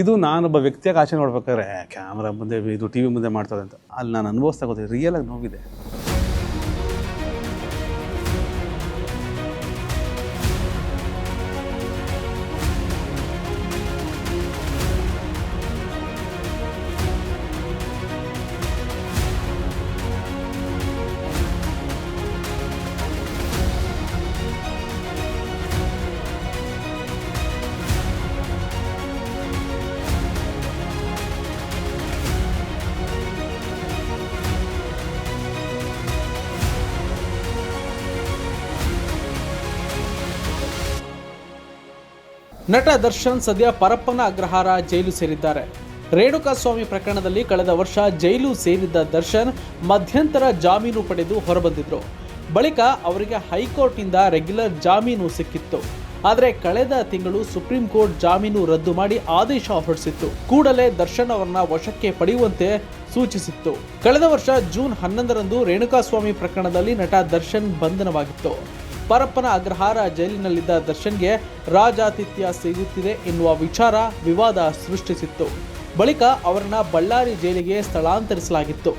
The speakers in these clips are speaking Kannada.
ಇದು ನಾನೊಬ್ಬ ವ್ಯಕ್ತಿಯಾಗಿ ಆಚೆ ನೋಡ್ಬೇಕಾದ್ರೆ ಕ್ಯಾಮ್ರಾ ಮುಂದೆ, ಇದು ಟಿ ವಿ ಮುಂದೆ ಮಾಡ್ತಾರೆ ಅಂತ. ಅಲ್ಲಿ ನಾನು ಅನುಭವಿಸ್ತಾ ಗೊತ್ತಿದೆ ರಿಯಲ್ ಆಗಿ ನೋವಿದೆ. ನಟ ದರ್ಶನ್ ಸದ್ಯ ಪರಪ್ಪನ ಅಗ್ರಹಾರ ಜೈಲು ಸೇರಿದ್ದಾರೆ. ರೇಣುಕಾಸ್ವಾಮಿ ಪ್ರಕರಣದಲ್ಲಿ ಕಳೆದ ವರ್ಷ ಜೈಲು ಸೇರಿದ್ದ ದರ್ಶನ್ ಮಧ್ಯಂತರ ಜಾಮೀನು ಪಡೆದು ಹೊರಬಂದಿದ್ರು. ಬಳಿಕ ಅವರಿಗೆ ಹೈಕೋರ್ಟ್ನಿಂದ ರೆಗ್ಯುಲರ್ ಜಾಮೀನು ಸಿಕ್ಕಿತ್ತು. ಆದರೆ ಕಳೆದ ತಿಂಗಳು ಸುಪ್ರೀಂ ಕೋರ್ಟ್ ಜಾಮೀನು ರದ್ದು ಮಾಡಿ ಆದೇಶ ಹೊರಡಿಸಿತ್ತು. ಕೂಡಲೇ ದರ್ಶನ್ ಅವರನ್ನ ವಶಕ್ಕೆ ಪಡೆಯುವಂತೆ ಸೂಚಿಸಿತ್ತು. ಕಳೆದ ವರ್ಷ ಜೂನ್ ಹನ್ನೊಂದರಂದು ರೇಣುಕಾಸ್ವಾಮಿ ಪ್ರಕರಣದಲ್ಲಿ ನಟ ದರ್ಶನ್ ಬಂಧನವಾಗಿತ್ತು. ಪರಪ್ಪನ ಅಗ್ರಹಾರ ಜೈಲಿನಲ್ಲಿದ್ದ ದರ್ಶನ್ಗೆ ರಾಜಾತಿಥ್ಯ ಸಿಗುತ್ತಿದೆ ಎನ್ನುವ ವಿಚಾರ ವಿವಾದ ಸೃಷ್ಟಿಸಿತ್ತು. ಬಳಿಕ ಅವರನ್ನ ಬಳ್ಳಾರಿ ಜೈಲಿಗೆ ಸ್ಥಳಾಂತರಿಸಲಾಗಿತ್ತು.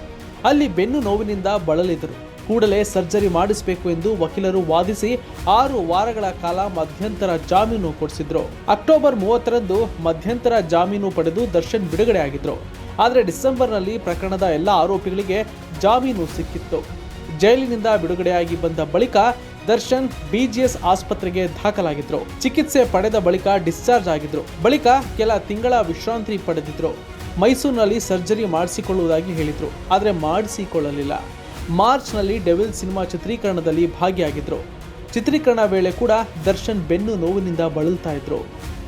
ಅಲ್ಲಿ ಬೆನ್ನು ನೋವಿನಿಂದ ಬಳಲಿದರು. ಕೂಡಲೇ ಸರ್ಜರಿ ಮಾಡಿಸಬೇಕು ಎಂದು ವಕೀಲರು ವಾದಿಸಿ ಆರು ವಾರಗಳ ಕಾಲ ಮಧ್ಯಂತರ ಜಾಮೀನು ಕೊಡಿಸಿದ್ರು. ಅಕ್ಟೋಬರ್ ಮೂವತ್ತರಂದು ಮಧ್ಯಂತರ ಜಾಮೀನು ಪಡೆದು ದರ್ಶನ್ ಬಿಡುಗಡೆಯಾಗಿದ್ರು. ಆದರೆ ಡಿಸೆಂಬರ್ನಲ್ಲಿ ಪ್ರಕರಣದ ಎಲ್ಲ ಆರೋಪಿಗಳಿಗೆ ಜಾಮೀನು ಸಿಕ್ಕಿತ್ತು. ಜೈಲಿನಿಂದ ಬಿಡುಗಡೆಯಾಗಿ ಬಂದ ಬಳಿಕ ದರ್ಶನ್ ಬಿಜಿಎಸ್ ಆಸ್ಪತ್ರೆಗೆ ದಾಖಲಾಗಿದ್ರು. ಚಿಕಿತ್ಸೆ ಪಡೆದ ಬಳಿಕ ಡಿಸ್ಚಾರ್ಜ್ ಆಗಿದ್ರು. ಬಳಿಕ ಕೆಲ ತಿಂಗಳ ವಿಶ್ರಾಂತಿ ಪಡೆದಿದ್ರು. ಮೈಸೂರಿನಲ್ಲಿ ಸರ್ಜರಿ ಮಾಡಿಸಿಕೊಳ್ಳುವುದಾಗಿ ಹೇಳಿದ್ರು. ಆದರೆ ಮಾಡಿಸಿಕೊಳ್ಳಲಿಲ್ಲ. ಮಾರ್ಚ್ನಲ್ಲಿ ಡೆವಿಲ್ ಸಿನಿಮಾ ಚಿತ್ರೀಕರಣದಲ್ಲಿ ಭಾಗಿಯಾಗಿದ್ರು. ಚಿತ್ರೀಕರಣ ವೇಳೆ ಕೂಡ ದರ್ಶನ್ ಬೆನ್ನು ನೋವಿನಿಂದ ಬಳಲ್ತಾ ಇದ್ರು.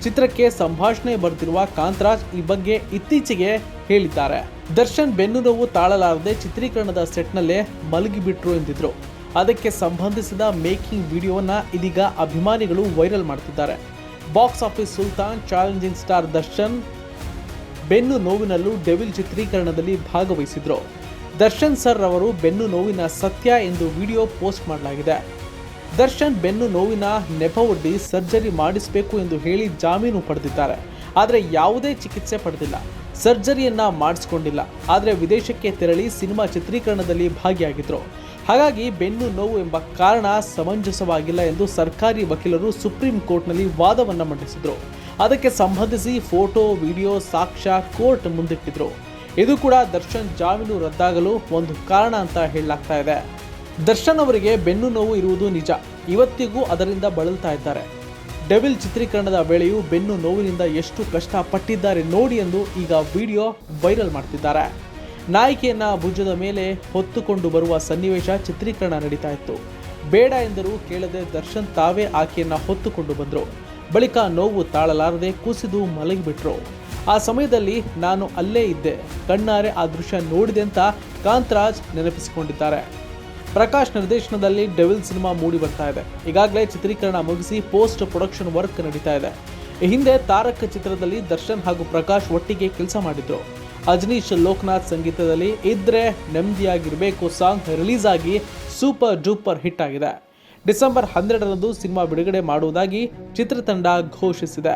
ಚಿತ್ರಕ್ಕೆ ಸಂಭಾಷಣೆ ಬರೆದಿರುವ ಕಾಂತರಾಜ್ ಈ ಬಗ್ಗೆ ಇತ್ತೀಚೆಗೆ ಹೇಳಿದ್ದಾರೆ. ದರ್ಶನ್ ಬೆನ್ನು ನೋವು ತಾಳಲಾರದೆ ಚಿತ್ರೀಕರಣದ ಸೆಟ್ನಲ್ಲೇ ಮಲಗಿಬಿಟ್ರು ಎಂದಿದ್ರು. ಅದಕ್ಕೆ ಸಂಬಂಧಿಸಿದ ಮೇಕಿಂಗ್ ವಿಡಿಯೋವನ್ನ ಇದೀಗ ಅಭಿಮಾನಿಗಳು ವೈರಲ್ ಮಾಡ್ತಿದ್ದಾರೆ. Box office Sultan, challenging star Darshan, ಬೆನ್ನು ನೋವಿನಲ್ಲೂ ಡೆವಿಲ್ ಚಿತ್ರೀಕರಣದಲ್ಲಿ ಭಾಗವಹಿಸಿದ್ರು. ದರ್ಶನ್ ಸರ್ ಅವರು ಬೆನ್ನು ನೋವಿನ ಸತ್ಯ ಎಂದು ವಿಡಿಯೋ ಪೋಸ್ಟ್ ಮಾಡಲಾಗಿದೆ. ದರ್ಶನ್ ಬೆನ್ನು ನೋವಿನ ನೆಪವೊಡ್ಡಿ ಸರ್ಜರಿ ಮಾಡಿಸಬೇಕು ಎಂದು ಹೇಳಿ ಜಾಮೀನು ಪಡೆದಿದ್ದಾರೆ. ಆದರೆ ಯಾವುದೇ ಚಿಕಿತ್ಸೆ ಪಡೆದಿಲ್ಲ. ಸರ್ಜರಿಯನ್ನ ಮಾಡಿಸ್ಕೊಂಡಿಲ್ಲ. ಆದರೆ ವಿದೇಶಕ್ಕೆ ತೆರಳಿ ಸಿನಿಮಾ ಚಿತ್ರೀಕರಣದಲ್ಲಿ ಭಾಗಿಯಾಗಿದ್ರು. ಹಾಗಾಗಿ ಬೆನ್ನು ನೋವು ಎಂಬ ಕಾರಣ ಸಮಂಜಸವಾಗಿಲ್ಲ ಎಂದು ಸರ್ಕಾರಿ ವಕೀಲರು ಸುಪ್ರೀಂ ಕೋರ್ಟ್ನಲ್ಲಿ ವಾದವನ್ನು ಮಂಡಿಸಿದರು. ಅದಕ್ಕೆ ಸಂಬಂಧಿಸಿ ಫೋಟೋ, ವಿಡಿಯೋ, ಸಾಕ್ಷ್ಯ ಕೋರ್ಟ್ ಮುಂದಿಟ್ಟಿದ್ರು. ಇದು ಕೂಡ ದರ್ಶನ್ ಜಾಮೀನು ರದ್ದಾಗಲು ಒಂದು ಕಾರಣ ಅಂತ ಹೇಳಲಾಗ್ತಾ ಇದೆ. ದರ್ಶನ್ ಅವರಿಗೆ ಬೆನ್ನು ನೋವು ಇರುವುದು ನಿಜ. ಇವತ್ತಿಗೂ ಅದರಿಂದ ಬಳಲ್ತಾ ಇದ್ದಾರೆ. ಡೆವಿಲ್ ಚಿತ್ರೀಕರಣದ ವೇಳೆಯೂ ಬೆನ್ನು ನೋವಿನಿಂದ ಎಷ್ಟು ಕಷ್ಟಪಟ್ಟಿದ್ದಾರೆ ನೋಡಿ ಎಂದು ಈಗ ವಿಡಿಯೋ ವೈರಲ್ ಮಾಡ್ತಿದ್ದಾರೆ. ನಾಯಕಿಯನ್ನ ಭುಜದ ಮೇಲೆ ಹೊತ್ತುಕೊಂಡು ಬರುವ ಸನ್ನಿವೇಶ ಚಿತ್ರೀಕರಣ ನಡೀತಾ ಇತ್ತು. ಬೇಡ ಎಂದರೂ ಕೇಳದೆ ದರ್ಶನ್ ತಾವೇ ಆಕೆಯನ್ನ ಹೊತ್ತುಕೊಂಡು ಬಂದರು. ಬಳಿಕ ನೋವು ತಾಳಲಾರದೆ ಕುಸಿದು ಮಲಗಿಬಿಟ್ರು. ಆ ಸಮಯದಲ್ಲಿ ನಾನು ಅಲ್ಲೇ ಇದ್ದೆ. ಕಣ್ಣಾರೆ ಆ ದೃಶ್ಯ ನೋಡಿದೆ ಅಂತ ಕಾಂತರಾಜ್ ನೆನಪಿಸಿಕೊಂಡಿದ್ದಾರೆ. ಪ್ರಕಾಶ್ ನಿರ್ದೇಶನದಲ್ಲಿ ಡೆವಿಲ್ ಸಿನಿಮಾ ಮೂಡಿ ಬರ್ತಾ ಇದೆ. ಈಗಾಗಲೇ ಚಿತ್ರೀಕರಣ ಮುಗಿಸಿ ಪೋಸ್ಟ್ ಪ್ರೊಡಕ್ಷನ್ ವರ್ಕ್ ನಡೀತಾ ಇದೆ. ಈ ಹಿಂದೆ ತಾರಕ ಚಿತ್ರದಲ್ಲಿ ದರ್ಶನ್ ಹಾಗೂ ಪ್ರಕಾಶ್ ಒಟ್ಟಿಗೆ ಕೆಲಸ ಮಾಡಿದ್ರು. ಅಜನೀಶ್ ಲೋಕನಾಥ್ ಸಂಗೀತದಲ್ಲಿ ಇದ್ರೆ ನೆಮ್ಮದಿಯಾಗಿರಬೇಕು ಸಾಂಗ್ ರಿಲೀಸ್ ಆಗಿ ಸೂಪರ್ ಡೂಪರ್ ಹಿಟ್ ಆಗಿದೆ. ಡಿಸೆಂಬರ್ ಹನ್ನೆರಡರಂದು ಸಿನಿಮಾ ಬಿಡುಗಡೆ ಮಾಡುವುದಾಗಿ ಚಿತ್ರತಂಡ ಘೋಷಿಸಿದೆ.